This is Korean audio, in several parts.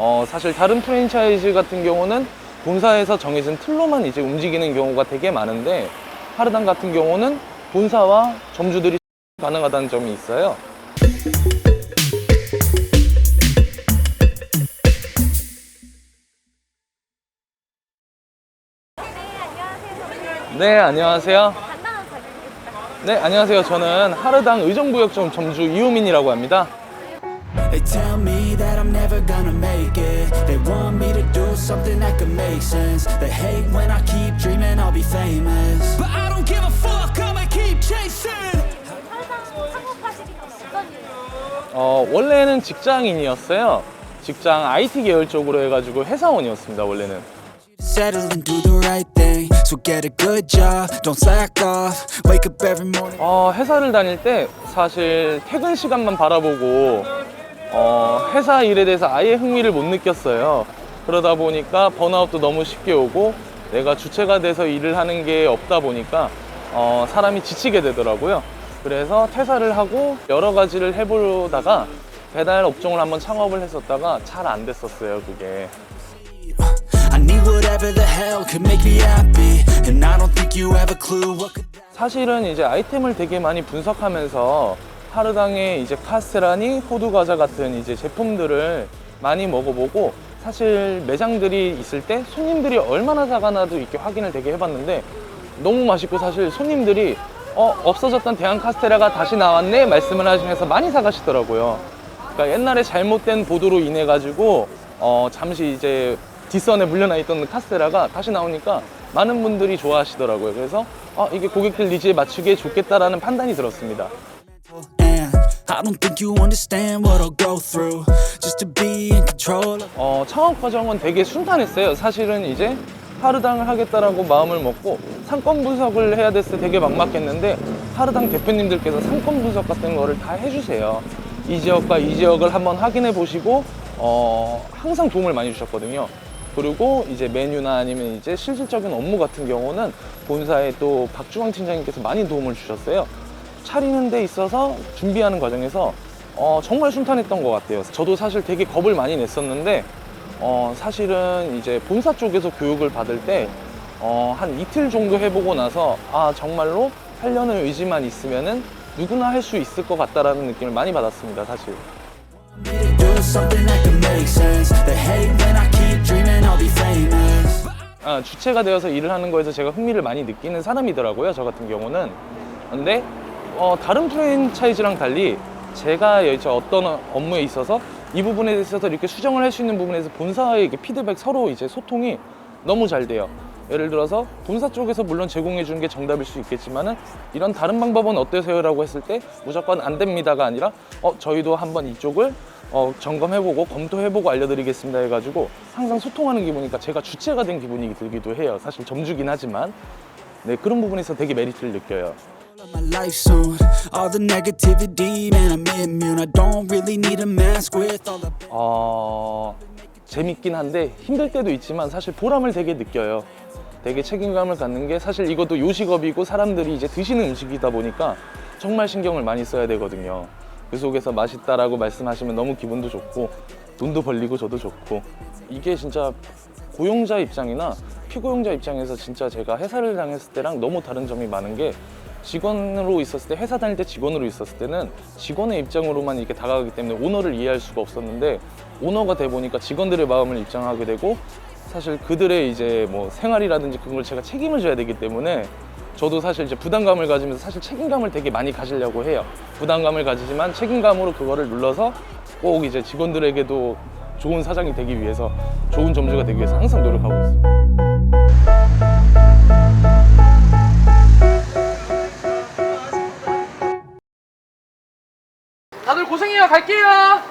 어, 사실 다른 프랜차이즈 같은 경우는 본사에서 정해진 틀로만 이제 움직이는 경우가 되게 많은데 하르당 같은 경우는 본사와 점주들이 가능하다는 점이 있어요. 네, 안녕하세요. 네, 안녕하세요. 저는 하르당 의정부역점 점주 이호민이라고 합니다. They tell me that I'm never gonna make it. They want me to do something that could make sense. They hate when I keep dreaming I'll be famous. But I don't give a fuck, I'ma keep chasing. 항상 창업하시기 전에 어떤 일을 어, 원래는 직장인이었어요. 직장 IT 계열 쪽으로 해가지고 회사원이었습니다, 원래는. Settle and do the right thing. So get a good job, don't slack off. Wake up every morning. 어, 회사를 다닐 때 사실 퇴근 시간만 바라보고 어, 회사 일에 대해서 아예 흥미를 못 느꼈어요. 그러다 보니까 번아웃도 너무 쉽게 오고 내가 주체가 돼서 일을 하는 게 없다 보니까 어, 사람이 지치게 되더라고요. 그래서 퇴사를 하고 여러 가지를 해보다가 배달 업종을 한번 창업을 했었다가 잘 안 됐었어요, 그게. 사실은 이제 아이템을 되게 많이 분석하면서 하르당의 이제 카스테라니 호두 과자 같은 이제 제품들을 많이 먹어보고 사실 매장들이 있을 때 손님들이 얼마나 사가나도 이렇게 확인을 되게 해봤는데 너무 맛있고 사실 손님들이 어 없어졌던 대한 카스테라가 다시 나왔네 말씀을 하시면서 많이 사가시더라고요. 그러니까 옛날에 잘못된 보도로 인해 가지고 어 잠시 이제 뒷선에 물려나 있던 카스테라가 다시 나오니까 많은 분들이 좋아하시더라고요. 그래서 아 이게 고객들 니즈에 맞추기에 좋겠다라는 판단이 들었습니다. I don't think you understand what I'll go through just to be in control. 어, 창업 과정은 되게 순탄했어요. 사실은 이제 하르당을 하겠다라고 마음을 먹고 상권 분석을 해야 됐을 때 되게 막막했는데 하르당 대표님들께서 상권 분석 같은 거를 다 해주세요. 이 지역과 이 지역을 한번 확인해 보시고 어, 항상 도움을 많이 주셨거든요. 그리고 이제 메뉴나 아니면 이제 실질적인 업무 같은 경우는 본사의 또 박주광 팀장님께서 많이 도움을 주셨어요. 차리는 데 있어서 준비하는 과정에서 어, 정말 순탄했던 것 같아요. 저도 사실 되게 겁을 많이 냈었는데 어, 사실은 이제 본사 쪽에서 교육을 받을 때 어, 한 이틀 정도 해보고 나서 아 정말로 하려는 의지만 있으면은 누구나 할 수 있을 것 같다라는 느낌을 많이 받았습니다. 사실. 아, 주체가 되어서 일을 하는 거에서 제가 흥미를 많이 느끼는 사람이더라고요. 저 같은 경우는. 근데 어, 다른 프랜차이즈랑 달리 제가 이제 어떤 업무에 있어서 이 부분에 있어서 이렇게 수정을 할 수 있는 부분에서 본사의 피드백 서로 이제 소통이 너무 잘 돼요. 예를 들어서 본사 쪽에서 물론 제공해 주는 게 정답일 수 있겠지만은 이런 다른 방법은 어떠세요 라고 했을 때 무조건 안 됩니다가 아니라 어 저희도 한번 이쪽을 어 점검해보고 검토해보고 알려드리겠습니다 해가지고 항상 소통하는 기분이니까 제가 주체가 된 기분이 들기도 해요. 사실 점주긴 하지만 네 그런 부분에서 되게 메리트를 느껴요. 어, 재밌긴 한데 힘들 때도 있지만 사실 보람을 되게 느껴요. 되게 책임감을 갖는 게 사실 이것도 요식업이고 사람들이 이제 드시는 음식이다 보니까 정말 신경을 많이 써야 되거든요. 그 속에서 맛있다라고 말씀하시면 너무 기분도 좋고 돈도 벌리고 저도 좋고 이게 진짜 고용자 입장이나 피고용자 입장에서 진짜 제가 회사를 다녔을 때랑 너무 다른 점이 많은 게 직원으로 있었을 때 회사 다닐 때 직원으로 있었을 때는 직원의 입장으로만 이렇게 다가가기 때문에 오너를 이해할 수가 없었는데 오너가 돼 보니까 직원들의 마음을 입장하게 되고 사실 그들의 이제 뭐 생활이라든지 그걸 제가 책임을 져야 되기 때문에 저도 사실 이제 부담감을 가지면서 사실 책임감을 되게 많이 가지려고 해요. 부담감을 가지지만 책임감으로 그거를 눌러서 꼭 이제 직원들에게도 좋은 사장이 되기 위해서 좋은 점주가 되기 위해서 항상 노력하고 있습니다. 다들 고생해요. 갈게요. 아,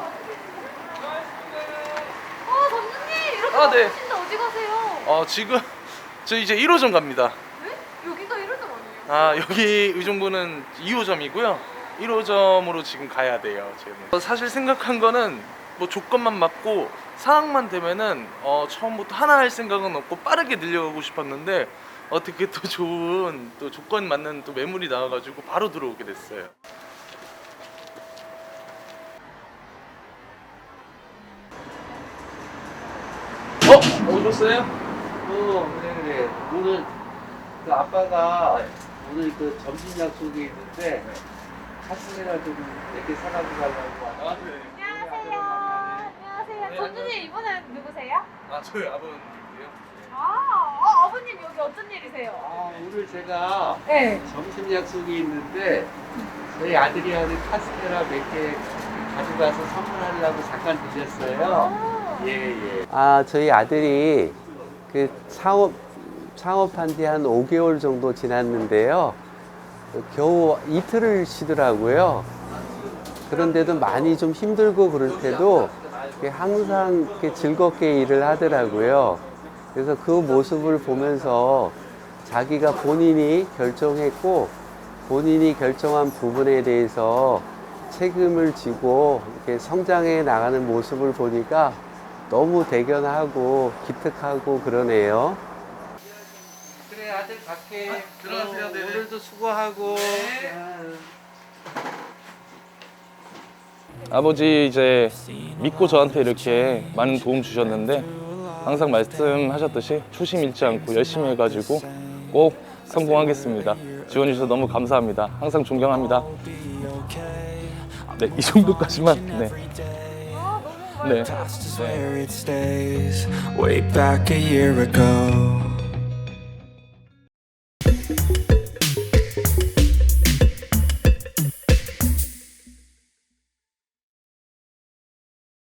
점주님! 이렇게 아, 네. 바쁘신데 어디 가세요? 어, 지금 저 이제 1호점 갑니다. 네? 여기가 이럴 데 아니에요? 아 여기 의정부는 2호점이고요 1호점으로 지금 가야 돼요 지금 어, 사실 생각한 거는 뭐 조건만 맞고 상황만 되면은 어, 처음부터 하나 할 생각은 없고 빠르게 늘려가고 싶었는데 어떻게 또 좋은 또 조건 맞는 또 매물이 나와가지고 바로 들어오게 됐어요 어? 오셨어요? 어, 그래, 그래. 오늘 그 아빠가 오늘 그 점심 약속이 있는데 카스테라 좀몇개 사가지고 가려고 왔어. 안녕하세요. 안녕하세요. 전주님 이번엔 누구세요? 아 저희 아버님이요. 아, 어, 아버님 여기 어쩐 일이세요? 아, 오늘 제가 네. 점심 약속이 있는데 저희 아들이 하는 카스테라 몇 개 가져가서 선물하려고 잠깐 들렸어요. 아, 예, 예. 아, 저희 아들이 그 창업, 창업한 지 한 5개월 정도 지났는데요. 겨우 이틀을 쉬더라고요. 그런데도 많이 좀 힘들고 그럴 때도 항상 즐겁게 일을 하더라고요. 그래서 그 모습을 보면서 자기가 본인이 결정했고 본인이 결정한 부분에 대해서 책임을 지고 이렇게 성장해 나가는 모습을 보니까 너무 대견하고 기특하고 그러네요. 그래 아들 갈게. 들어가세요, 네네. 오늘도 수고하고. 아버지 이제 믿고 저한테 이렇게 많은 도움 주셨는데 항상 말씀하셨듯이 초심 잃지 않고 열심히 해가지고 꼭 성공하겠습니다. 지원해 주셔서 너무 감사합니다. 항상 존경합니다. 네, 이 정도까지만. 네. 아, 너무 네. That's where it stays. Way back a year ago.